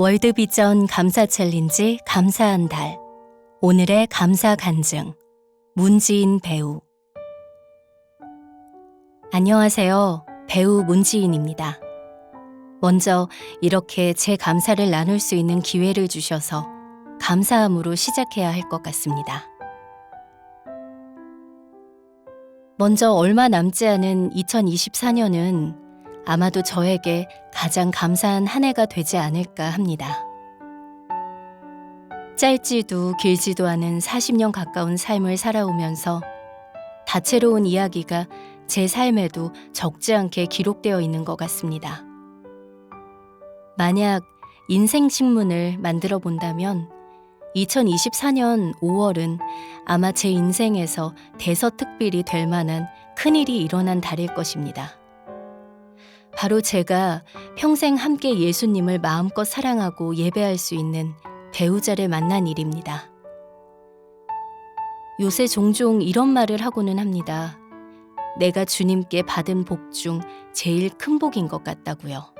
월드비전 감사 챌린지 감사한 달 오늘의 감사 간증 문지인 배우 안녕하세요. 배우 문지인입니다. 먼저 이렇게 제 감사를 나눌 수 있는 기회를 주셔서 감사함으로 시작해야 할 것 같습니다. 먼저 얼마 남지 않은 2024년은 아마도 저에게 가장 감사한 한 해가 되지 않을까 합니다. 짧지도 길지도 않은 40년 가까운 삶을 살아오면서 다채로운 이야기가 제 삶에도 적지 않게 기록되어 있는 것 같습니다. 만약 인생 신문을 만들어 본다면 2024년 5월은 아마 제 인생에서 대서특필이 될 만한 큰일이 일어난 달일 것입니다. 바로 제가 평생 함께 예수님을 마음껏 사랑하고 예배할 수 있는 배우자를 만난 일입니다. 요새 종종 이런 말을 하고는 합니다. 내가 주님께 받은 복 중 제일 큰 복인 것 같다고요.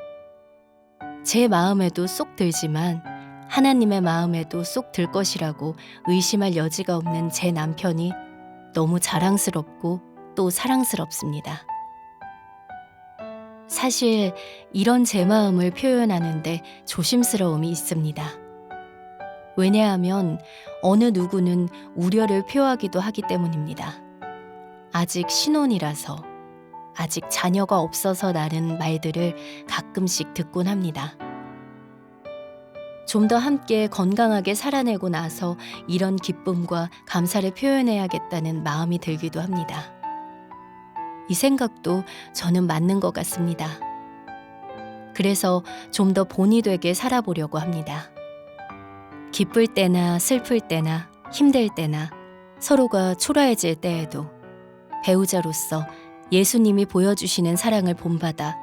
제 마음에도 쏙 들지만 하나님의 마음에도 쏙 들 것이라고 의심할 여지가 없는 제 남편이 너무 자랑스럽고 또 사랑스럽습니다. 사실 이런 제 마음을 표현하는데 조심스러움이 있습니다. 왜냐하면 어느 누구는 우려를 표하기도 하기 때문입니다. 아직 신혼이라서, 아직 자녀가 없어서 나는 말들을 가끔씩 듣곤 합니다. 좀 더 함께 건강하게 살아내고 나서 이런 기쁨과 감사를 표현해야겠다는 마음이 들기도 합니다. 이 생각도 저는 맞는 것 같습니다. 그래서 좀 더 본이 되게 살아보려고 합니다. 기쁠 때나 슬플 때나 힘들 때나 서로가 초라해질 때에도 배우자로서 예수님이 보여주시는 사랑을 본받아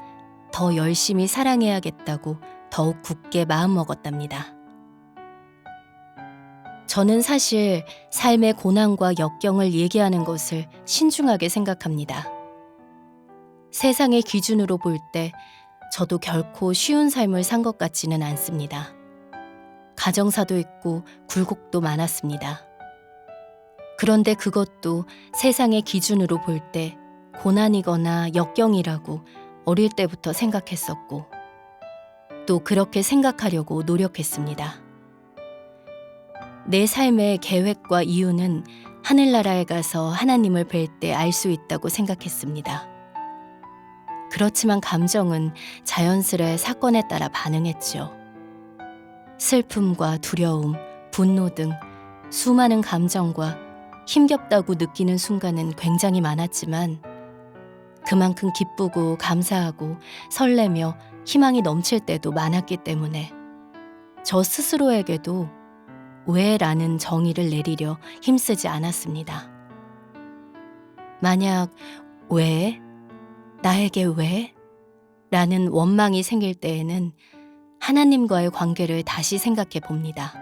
더 열심히 사랑해야겠다고 더욱 굳게 마음먹었답니다. 저는 사실 삶의 고난과 역경을 얘기하는 것을 신중하게 생각합니다. 세상의 기준으로 볼 때 저도 결코 쉬운 삶을 산 것 같지는 않습니다. 가정사도 있고 굴곡도 많았습니다. 그런데 그것도 세상의 기준으로 볼 때 고난이거나 역경이라고 어릴 때부터 생각했었고, 또 그렇게 생각하려고 노력했습니다. 내 삶의 계획과 이유는 하늘나라에 가서 하나님을 뵐 때 알 수 있다고 생각했습니다. 그렇지만 감정은 자연스레 사건에 따라 반응했죠. 슬픔과 두려움, 분노 등 수많은 감정과 힘겹다고 느끼는 순간은 굉장히 많았지만 그만큼 기쁘고 감사하고 설레며 희망이 넘칠 때도 많았기 때문에 저 스스로에게도 왜 라는 정의를 내리려 힘쓰지 않았습니다. 만약 왜? 나에게 왜? 라는 원망이 생길 때에는 하나님과의 관계를 다시 생각해 봅니다.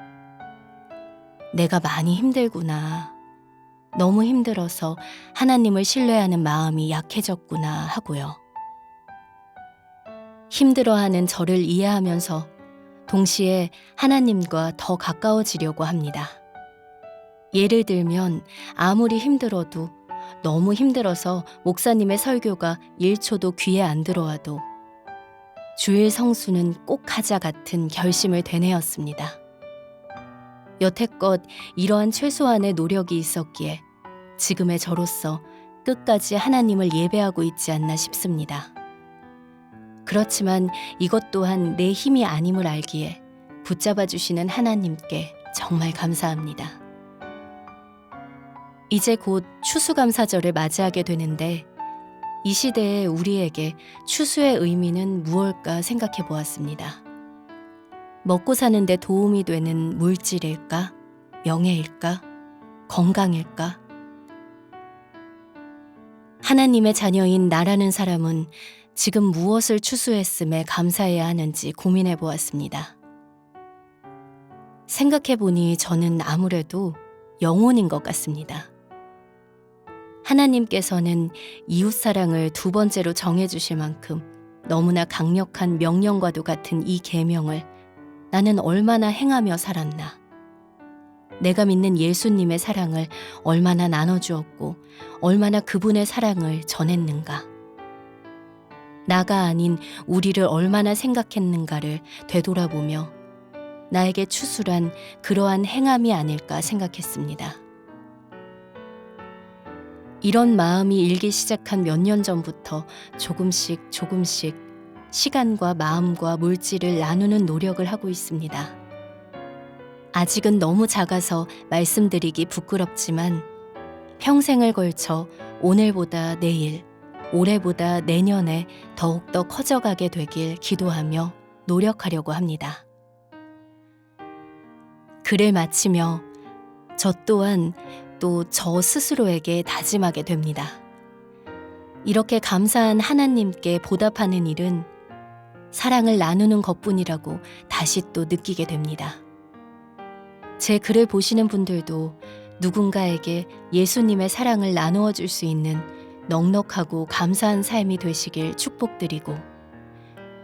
내가 많이 힘들구나. 너무 힘들어서 하나님을 신뢰하는 마음이 약해졌구나 하고요. 힘들어하는 저를 이해하면서 동시에 하나님과 더 가까워지려고 합니다. 예를 들면 아무리 힘들어도 너무 힘들어서 목사님의 설교가 1초도 귀에 안 들어와도 주일 성수는 꼭 하자 같은 결심을 되뇌었습니다. 여태껏 이러한 최소한의 노력이 있었기에 지금의 저로서 끝까지 하나님을 예배하고 있지 않나 싶습니다. 그렇지만 이것 또한 내 힘이 아님을 알기에 붙잡아 주시는 하나님께 정말 감사합니다. 이제 곧 추수감사절을 맞이하게 되는데 이 시대에 우리에게 추수의 의미는 무엇일까 생각해 보았습니다. 먹고 사는데 도움이 되는 물질일까? 명예일까? 건강일까? 하나님의 자녀인 나라는 사람은 지금 무엇을 추수했음에 감사해야 하는지 고민해 보았습니다. 생각해 보니 저는 아무래도 영혼인 것 같습니다. 하나님께서는 이웃 사랑을 두 번째로 정해 주실 만큼 너무나 강력한 명령과도 같은 이 계명을 나는 얼마나 행하며 살았나. 내가 믿는 예수님의 사랑을 얼마나 나눠 주었고, 얼마나 그분의 사랑을 전했는가. 나가 아닌 우리를 얼마나 생각했는가를 되돌아보며 나에게 추술한 그러한 행함이 아닐까 생각했습니다. 이런 마음이 일기 시작한 몇 년 전부터 조금씩 조금씩 시간과 마음과 물질을 나누는 노력을 하고 있습니다. 아직은 너무 작아서 말씀드리기 부끄럽지만 평생을 걸쳐 오늘보다 내일, 올해보다 내년에 더욱더 커져가게 되길 기도하며 노력하려고 합니다. 글을 마치며 저 또한 또 저 스스로에게 다짐하게 됩니다. 이렇게 감사한 하나님께 보답하는 일은 사랑을 나누는 것뿐이라고 다시 또 느끼게 됩니다. 제 글을 보시는 분들도 누군가에게 예수님의 사랑을 나누어 줄 수 있는 넉넉하고 감사한 삶이 되시길 축복드리고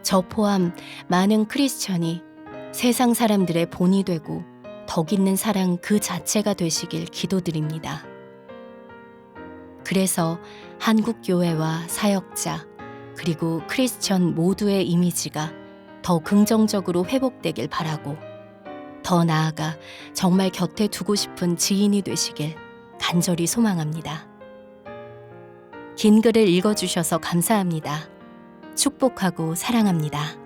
저 포함 많은 크리스천이 세상 사람들의 본이 되고 덕 있는 사랑 그 자체가 되시길 기도드립니다. 그래서 한국 교회와 사역자 그리고 크리스천 모두의 이미지가 더 긍정적으로 회복되길 바라고 더 나아가 정말 곁에 두고 싶은 지인이 되시길 간절히 소망합니다. 긴 글을 읽어주셔서 감사합니다. 축복하고 사랑합니다.